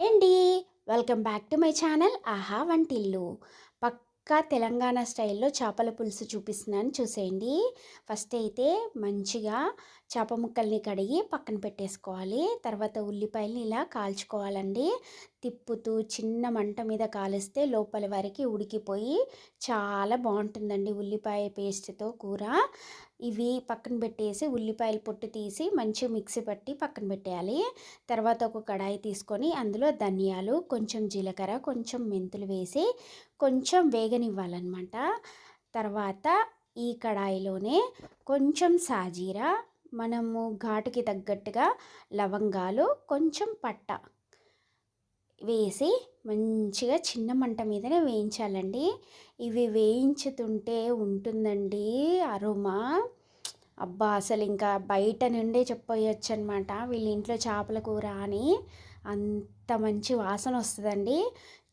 ఏంటి? Welcome back to my channel Aha Vantillu. పక్క తెలంగాణ స్టైల్లో చేపల పులుసు చూపిస్తున్నాను చూసేయండి. ఫస్ట్ అయితే మంచిగా చేప ముక్కల్ని కడిగి పక్కన పెట్టేసుకోవాలి. తర్వాత ఉల్లిపాయలని ఇలా కాల్చుకోవాలండి. తిప్పుతూ చిన్న మంట మీద కాలిస్తే లోపల వరకు ఉడికిపోయి చాలా బాగుంటుందండి ఉల్లిపాయ పేస్ట్తో కూర. ఇవి పక్కన పెట్టేసి ఉల్లిపాయలు పొట్టు తీసి మంచిగా మిక్సీ పట్టి పక్కన పెట్టేయాలి. తర్వాత ఒక కడాయి తీసుకొని అందులో ధనియాలు కొంచెం జీలకర్ర కొంచెం మెంతులు వేసి కొంచెం వేగనివ్వాలన్నమాట. తర్వాత ఈ కడాయిలోనే కొంచెం సాజీరా మనము ఘాటుకి తగ్గట్టుగా లవంగాలు కొంచెం పట్ట వేసి మంచిగా చిన్న మంట మీదనే వేయించాలండి. ఇవి వేయించుతుంటే ఉంటుందండి అరుమా. అబ్బా అసలు ఇంకా బయట నుండే చెప్పొచ్చు అనమాట వీళ్ళ ఇంట్లో చేపల కూర అని అంత మంచి వాసన వస్తుందండి.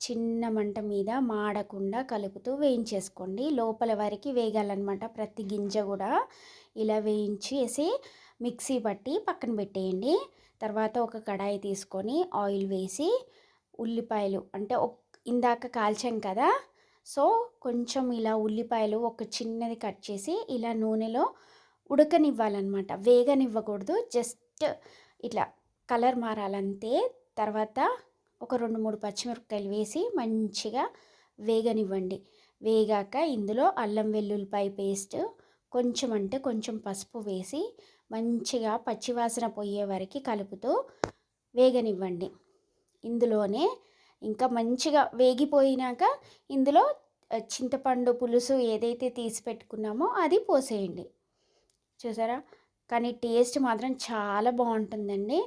చిన్న మంట మీద మాడకుండా కలుపుతూ వేయించేసుకోండి. లోపల వరకు వేగాలన్నమాట. ప్రతి గింజ కూడా ఇలా వేయించేసి మిక్సీ పట్టి పక్కన పెట్టేయండి. తర్వాత ఒక కడాయి తీసుకొని ఆయిల్ వేసి ఉల్లిపాయలు అంటే ఇందాక కాల్చాం కదా. సో కొంచెం ఇలా ఉల్లిపాయలు ఒక చిన్నది కట్ చేసి ఇలా నూనెలో ఉడకనివ్వాలన్నమాట. వేగనివ్వకూడదు. జస్ట్ ఇట్లా కలర్ మారాలంతే. తర్వాత ఒక రెండు మూడు పచ్చిమిరపకాయలు వేసి మంచిగా వేగనివ్వండి. వేగాక ఇందులో అల్లం వెల్లుల్లిపాయ పేస్ట్ కొంచెం అంటే కొంచెం పసుపు వేసి మంచిగా పచ్చివాసన పోయే వరకు కలుపుతూ వేగనివ్వండి. ఇందులోనే ఇంకా మంచిగా వేగిపోయినాక ఇందులో చింతపండు పులుసు ఏదైతే తీసి పెట్టుకున్నామో అది పోసేయండి. చూసారా? కానీ టేస్ట్ మాత్రం చాలా బాగుంటుందండి.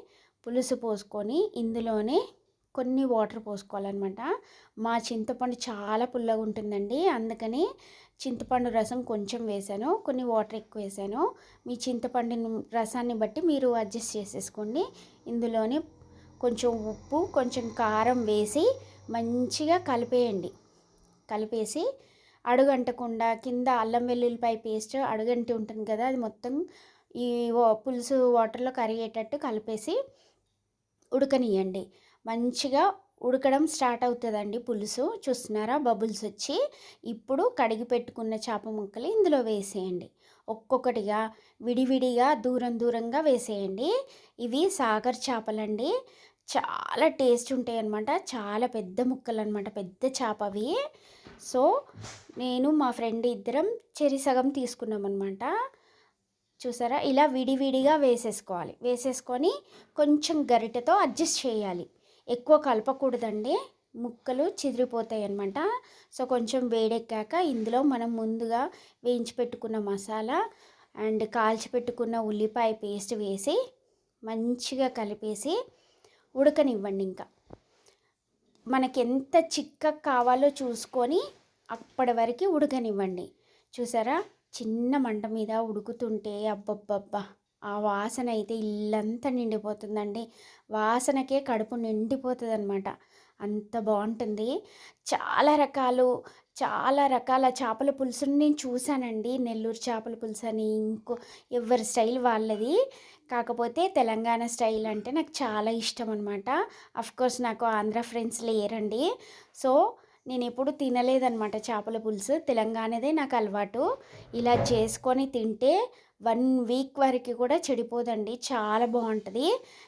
పులుసు పోసుకొని ఇందులోనే కొన్ని వాటర్ పోసుకోవాలన్నమాట. మా చింతపండు చాలా పుల్లగా ఉంటుందండి. అందుకని చింతపండు రసం కొంచెం వేసాను. కొన్ని వాటర్ ఎక్కువ వేసాను. మీ చింతపండు రసాన్ని బట్టి మీరు అడ్జస్ట్ చేసేసుకోండి. ఇందులోనే కొంచెం ఉప్పు కొంచెం కారం వేసి మంచిగా కలిపేయండి. కలిపేసి అడుగంటకుండా కింద అల్లం వెల్లుల్లిపాయ పేస్ట్ అడుగంటి ఉంటుంది కదా అది మొత్తం ఈ పులుసు వాటర్లో కరిగేటట్టు కలిపేసి ఉడకనియండి మంచిగా ఉడకడం స్టార్ట్ అవుతుందండి పులుసు. చూస్తున్నారా? బబుల్స్ వచ్చి ఇప్పుడు కడిగి పెట్టుకున్న చేప ముక్కలు ఇందులో వేసేయండి. ఒక్కొక్కటిగా విడివిడిగా దూరం దూరంగా వేసేయండి. ఇవి సాగర్ చేపలండి. చాలా టేస్ట్ ఉంటాయి అన్నమాట. చాలా పెద్ద ముక్కలు అనమాట పెద్ద చేప అవి. సో నేను మా ఫ్రెండ్ ఇద్దరం చెరి సగం తీసుకున్నాం అనమాట చూసారా? ఇలా విడివిడిగా వేసేసుకోవాలి. వేసేసుకొని కొంచెం గరిటెతో అడ్జస్ట్ చేయాలి. ఎక్కువ కలపకూడదండి. ముక్కలు చిదిరిపోతాయి అన్నమాట సో కొంచెం వేడెక్కాక ఇందులో మనం ముందుగా వేయించి పెట్టుకున్న మసాలా అండ్ కాల్చి పెట్టుకున్న ఉల్లిపాయ పేస్ట్ వేసి మంచిగా కలిపేసి ఉడకనివ్వండి ఇంకా. మనకి ఎంత చిక్క కావాలో చూసుకొని అప్పటి వరకు ఉడకనివ్వండి. చూసారా? చిన్న మంట మీద ఉడుకుతుంటే అబ్బబ్బబ్బా! ఆ వాసన అయితే ఇల్లంతా నిండిపోతుందండి. వాసనకే కడుపు నిండిపోతుంది అనమాట అంత బాగుంటుంది చాలా రకాలు చాలా రకాల చేపల పులుసుని నేను చూశానండి నెల్లూరు చేపల పులుసు అని ఇంకో ఎవరి స్టైల్ వాళ్ళది. కాకపోతే తెలంగాణ స్టైల్ అంటే నాకు చాలా ఇష్టం అనమాట కోర్స్ నాకు ఆంధ్ర ఫ్రెండ్స్ లేరండి. సో నేను ఎప్పుడు తినలేదనమాట చేపల పులుసు. తెలంగాణదే నాకు అలవాటు. ఇలా చేసుకొని తింటే వన్ వీక్ వరకు కూడా చెడిపోదండి. చాలా బాగుంటుంది.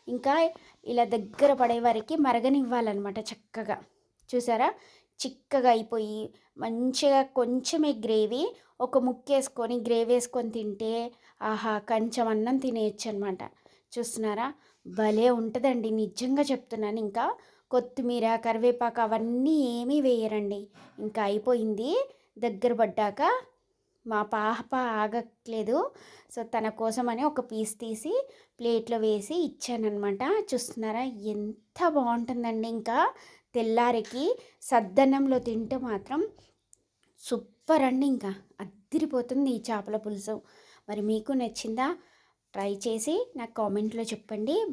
ఇంకా ఇలా దగ్గర పడే వరకు మరగనివ్వాలన్నమాట చక్కగా. చూసారా? చిక్కగా అయిపోయి మంచిగా కొంచెమే గ్రేవీ ఒక ముక్కేసుకొని గ్రేవీ వేసుకొని తింటే ఆహా కొంచెం అన్నం తినేయచ్చు అనమాట చూస్తున్నారా? భలే ఉంటుందండి. నిజంగా చెప్తున్నాను. ఇంకా కొత్తిమీర కరివేపాకు అవన్నీ ఏమీ వేయరండి. ఇంకా అయిపోయింది. దగ్గర పడ్డాక మా పాప ఆగట్లేదు. సో తన కోసమని ఒక పీస్ తీసి ప్లేట్లో వేసి ఇచ్చానమాట చూస్తున్నారా? ఎంత బాగుంటుందండి ఇంకా. తెల్లారికి సద్దన్నంలో తింటే మాత్రం సూపర్ అండి ఇంకా. అద్దిరిపోతుంది ఈ చేపల పులుసు. మరి మీకు నచ్చిందా? ట్రై చేసి నాకు కామెంట్లో చెప్పండి.